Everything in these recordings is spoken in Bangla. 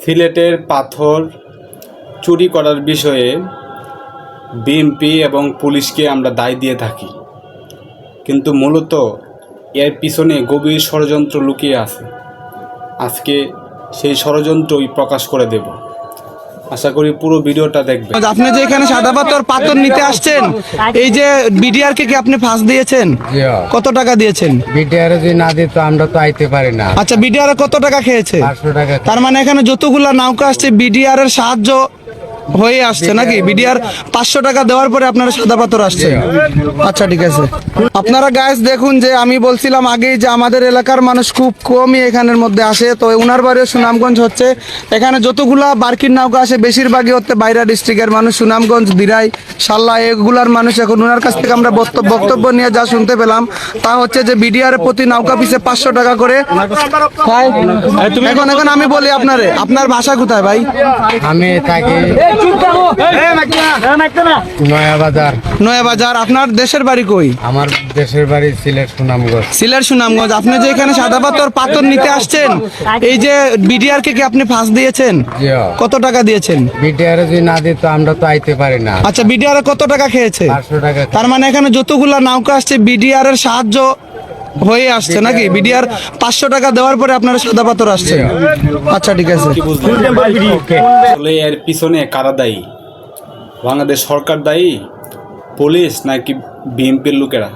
সিলেটের পাথর চুরি করার বিষয়ে বিএমপি এবং পুলিশকে আমরা দায় দিয়ে থাকি। কিন্তু মূলত এর পিছনে গভীর ষড়যন্ত্র লুকিয়ে আছে। আজকে সেই ষড়যন্ত্রই প্রকাশ করে দেব। আশা করি পুরো ভিডিওটা দেখবেন। আপনি যে এখানে সাদা পাথর পাথর নিতে আসছেন এই যে বিডিআর কে কি আপনি ফাঁস দিয়েছেন? কত টাকা দিয়েছেন? বিডিআর যদি না দিত আমরা তো আইতে পারি না। আচ্ছা বিডিআর কত টাকা খেয়েছে? পাঁচশো টাকা তার মানে এখানে যতগুলা নৌকা আসছে বিডিআর এর সাহায্য হয়ে আসছে নাকি? বিডিআর পাঁচশো টাকা দেওয়ার পরে আপনারা সাদা পাথর আসছে। আচ্ছা ঠিক আছে। আপনারা গাইস দেখুন যে আমি বলছিলাম আগেই যে আমাদের এলাকার মানুষ খুব কমই এখানের মধ্যে আসে। তো ওনার বাড়িও সুনামগঞ্জ হচ্ছে। এখানে যতগুলা বার্কির নৌকা আসে বেশিরভাগই হচ্ছে বাইরা ডিস্ট্রিক্টের মানুষ সুনামগঞ্জ দিরাই সাল্লা এগুলার মানুষ এখন ওনার কাছ থেকে আমরা বক্তব্য বক্তব্য নিয়ে যা শুনতে পেলাম তা হচ্ছে যে বিডিআর প্রতি নৌকা পিছে পাঁচশো টাকা করে। এখন এখন আমি বলি আপনারে আপনার ভাষা কোথায় ভাই? আমি থাকি নয়া বাজার নয়া বাজার আপনার দেশের বাড়ি কই? আমার দেশের বাড়ি সিলেট সুনামগঞ্জ। সিলেট সুনামগঞ্জ। আপনি যে এখানে সাদা পাথর পাথর নিতে আসছেন এই যে বিডিআর কে কি আপনি ফাঁস দিয়েছেন কত টাকা দিয়েছেন? বিটিআর যদি না দিত আমরা তো আইতে পারি না। আচ্ছা বিডিআর কত টাকা খেয়েছে? টাকা তার মানে এখানে যতগুলা নৌকা আসছে বিডিআর এর সাহায্য হয়ে আসছে নাকি? বিডিআর পাঁচশো টাকা দেওয়ার পরে আপনারা সাদা পাথর আসছে। আচ্ছা ঠিক আছে। এর পিছনে কারা দায়ী? বাংলাদেশ সরকার দায়ী? পুলিশ নাকি বিএনপির লোকেরা?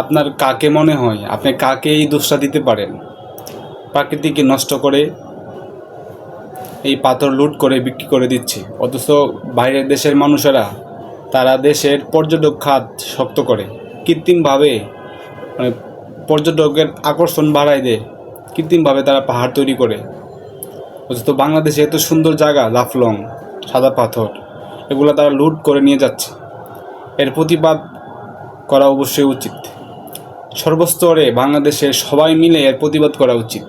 আপনার কাকে মনে হয়? আপনি কাকে এই দোষটা দিতে পারেন? প্রাকৃতিকে নষ্ট করে এই পাথর লুট করে, বিক্রি করে দিচ্ছে? অথচ বাইরের দেশের মানুষেরা, তারা দেশের পর্যটক খাত শক্ত করে। কৃত্রিমভাবে মানে পর্যটকের আকর্ষণ বাড়ায় দেয়। কৃত্রিমভাবে তারা পাহাড় তৈরি করে। অথচ বাংলাদেশে এত সুন্দর জায়গা, লাফলং, সাদা পাথর, এগুলো তারা লুট করে নিয়ে যাচ্ছে। এর প্রতিবাদ করা অবশ্যই উচিত। সর্বস্তরে বাংলাদেশে সবাই মিলে এর প্রতিবাদ করা উচিত।